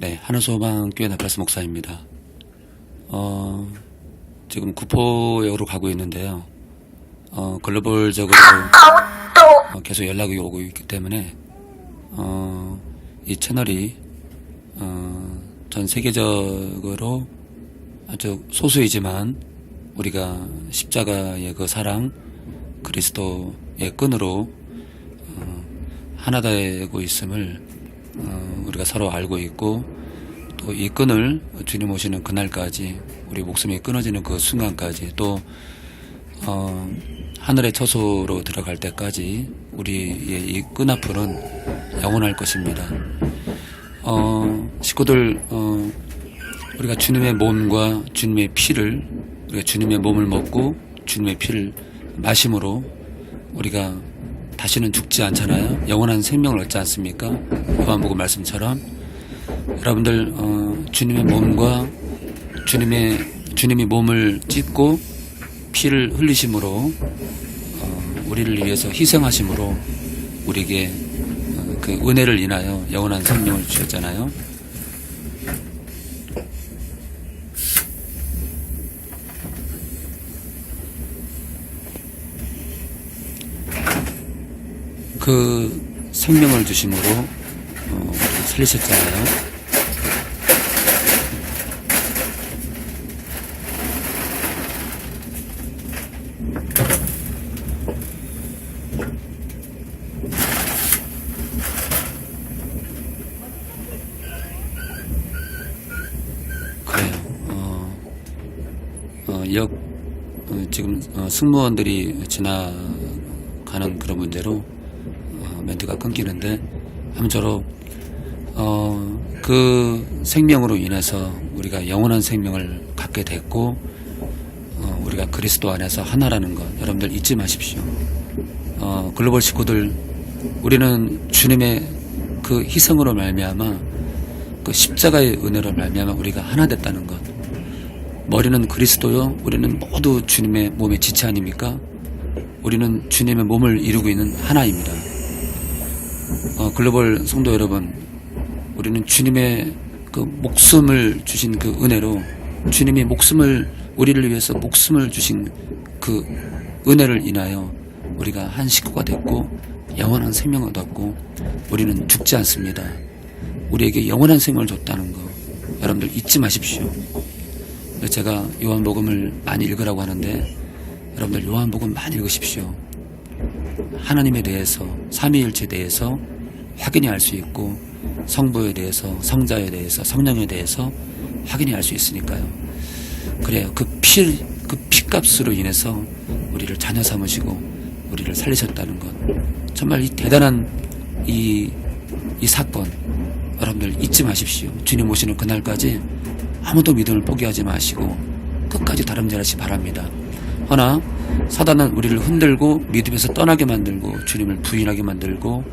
네, 한우소방교회 나플라스 목사입니다. 어, 지금 구포역으로 가고 있는데요. 어, 글로벌적으로 어, 계속 연락이 오고 있기 때문에 어, 이 채널이 어, 전 세계적으로 아주 소수이지만 우리가 십자가의 그 사랑 그리스도의 끈으로 어, 하나 되고 있음을 어, 우리가 서로 알고 있고 또 이 끈을 주님 오시는 그날까지 우리 목숨이 끊어지는 그 순간까지 또 어, 하늘의 처소로 들어갈 때까지 우리의 이 끈앞은 영원할 것입니다. 어, 식구들 어, 우리가 주님의 몸과 주님의 피를 우리가 주님의 몸을 먹고 주님의 피를 마심으로 우리가 다시는 죽지 않잖아요. 영원한 생명을 얻지 않습니까? 요한복음 말씀처럼 여러분들 어, 주님의 몸과 주님의 주님이 몸을 찢고 피를 흘리심으로 어, 우리를 위해서 희생하심으로 우리에게 어, 그 은혜를 인하여 영원한 생명을 주셨잖아요. 그 생명을 주심으로 어, 살리셨잖아요. 어, 어, 역, 어, 지금 어, 승무원들이 지나가는 그런 문제로 어, 멘트가 끊기는데 아무쪼록 어, 그 생명으로 인해서 우리가 영원한 생명을 갖게 됐고 어, 우리가 그리스도 안에서 하나라는 것 여러분들 잊지 마십시오. 어, 글로벌 식구들 우리는 주님의 그 희생으로 말미암아 그 십자가의 은혜로 말미암아 우리가 하나 됐다는 것. 머리는 그리스도요. 우리는 모두 주님의 몸의 지체 아닙니까? 우리는 주님의 몸을 이루고 있는 하나입니다. 어, 글로벌 성도 여러분, 우리는 주님의 그 목숨을 주신 그 은혜로 주님이 목숨을 우리를 위해서 목숨을 주신 그 은혜를 인하여 우리가 한 식구가 됐고 영원한 생명을 얻었고 우리는 죽지 않습니다. 우리에게 영원한 생명을 줬다는 거 여러분들 잊지 마십시오. 제가 요한복음을 많이 읽으라고 하는데 여러분들 요한복음 많이 읽으십시오. 하나님에 대해서 삼위일체 대해서 확인이 할수 있고 성부에 대해서 성자에 대해서 성령에 대해서 확인이 할수 있으니까요. 그래요. 그 피, 그 피값으로 인해서 우리를 자녀 삼으시고 우리를 살리셨다는 것. 정말 이 대단한 이, 이 사건. 여러분들 잊지 마십시오. 주님 오시는 그날까지 아무도 믿음을 포기하지 마시고 끝까지 다름질하시 바랍니다. 허나 사단은 우리를 흔들고 믿음에서 떠나게 만들고 주님을 부인하게 만들고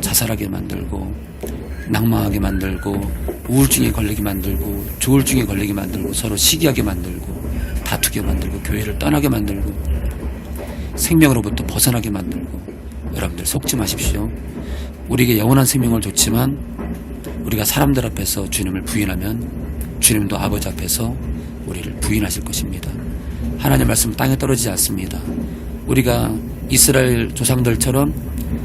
자살하게 만들고 낭망하게 만들고 우울증에 걸리게 만들고 조울증에 걸리게 만들고 서로 시기하게 만들고 다투게 만들고 교회를 떠나게 만들고 생명으로부터 벗어나게 만들고 여러분들 속지 마십시오. 우리에게 영원한 생명을 줬지만 우리가 사람들 앞에서 주님을 부인하면 주님도 아버지 앞에서 우리를 부인하실 것입니다. 하나님 말씀 땅에 떨어지지 않습니다. 우리가 이스라엘 조상들처럼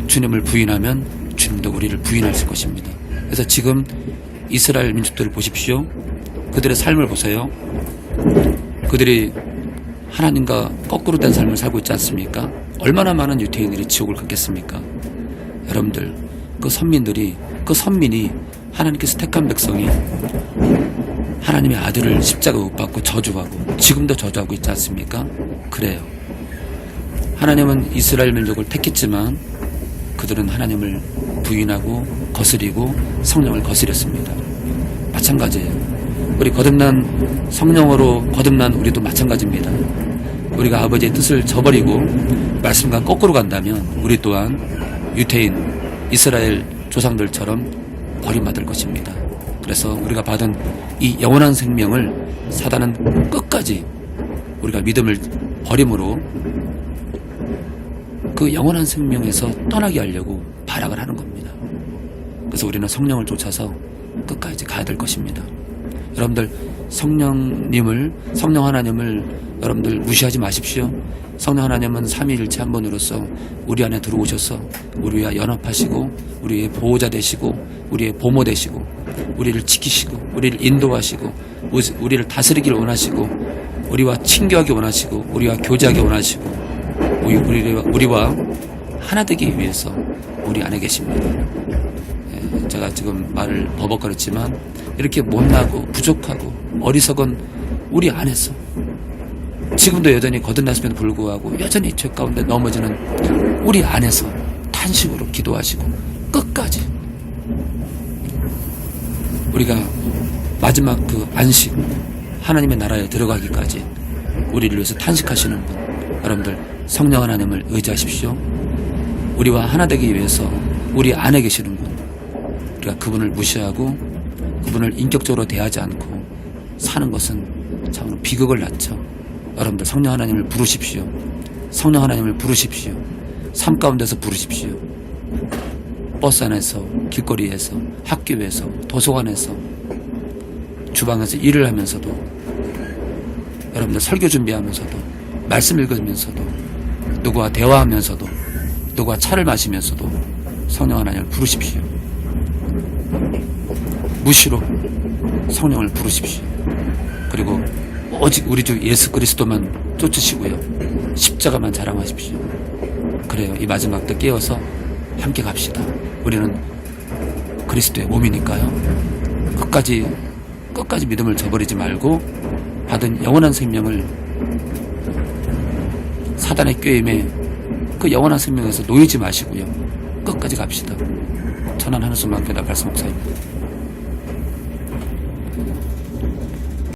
주님을 부인하면 주님도 우리를 부인하실 것입니다. 그래서 지금 이스라엘 민족들을 보십시오. 그들의 삶을 보세요. 그들이 하나님과 거꾸로 된 삶을 살고 있지 않습니까? 얼마나 많은 유태인들이 지옥을 갔겠습니까? 여러분들, 그 선민들이, 그 선민이 하나님께서 택한 백성이 하나님의 아들을 십자가 못 받고 저주하고 지금도 저주하고 있지 않습니까? 그래요. 하나님은 이스라엘 민족을 택했지만 그들은 하나님을 부인하고 거스리고 성령을 거스렸습니다. 마찬가지예요. 우리 거듭난 성령으로 거듭난 우리도 마찬가지입니다. 우리가 아버지의 뜻을 저버리고 말씀과 거꾸로 간다면 우리 또한 유태인 이스라엘 조상들처럼 버림받을 것입니다. 그래서 우리가 받은 이 영원한 생명을 사단은 끝까지 우리가 믿음을 버림으로 그 영원한 생명에서 떠나게 하려고 발악을 하는 겁니다. 그래서 우리는 성령을 쫓아서 끝까지 가야 될 것입니다. 여러분들 성령님을 성령 하나님을 여러분들 무시하지 마십시오. 성령 하나님은 삼위일체 한 분으로서 우리 안에 들어오셔서 우리와 연합하시고 우리의 보호자 되시고 우리의 보모 되시고 우리를 지키시고 우리를 인도하시고 우리- 우리를 다스리기를 원하시고 우리와 친교하기 원하시고 우리와 교제하기 원하시고 우리, 우리와, 우리와 하나 되기 위해서 우리 안에 계십니다. 예, 제가 지금 말을 버벅거렸지만 이렇게 못나고 부족하고 어리석은 우리 안에서 지금도 여전히 거듭났음에도 불구하고 여전히 죄 가운데 넘어지는 우리 안에서 탄식으로 기도하시고 끝까지 우리가 마지막 그 안식 하나님의 나라에 들어가기까지 우리를 위해서 탄식하시는 분 여러분들 성령 하나님을 의지하십시오. 우리와 하나 되기 위해서 우리 안에 계시는 분 우리가 그분을 무시하고 그분을 인격적으로 대하지 않고 사는 것은 참으로 비극을 낳죠. 여러분들 성령 하나님을 부르십시오. 성령 하나님을 부르십시오. 삶 가운데서 부르십시오. 버스 안에서, 길거리에서, 학교에서, 도서관에서, 주방에서 일을 하면서도, 여러분들 설교 준비하면서도, 말씀 읽으면서도, 누구와 대화하면서도, 누구와 차를 마시면서도 성령 하나님을 부르십시오. 무시로 성령을 부르십시오. 그리고 오직 우리 주 예수 그리스도만 쫓으시고요. 십자가만 자랑하십시오. 그래요. 이 마지막 때 깨어서 함께 갑시다. 우리는 그리스도의 몸이니까요. 끝까지, 끝까지 믿음을 저버리지 말고 받은 영원한 생명을 사단의 꾀임에 그 영원한 생명에서 놓이지 마시고요. 끝까지 갑시다. 천안 하늘수만 교다 발수 목사입니다.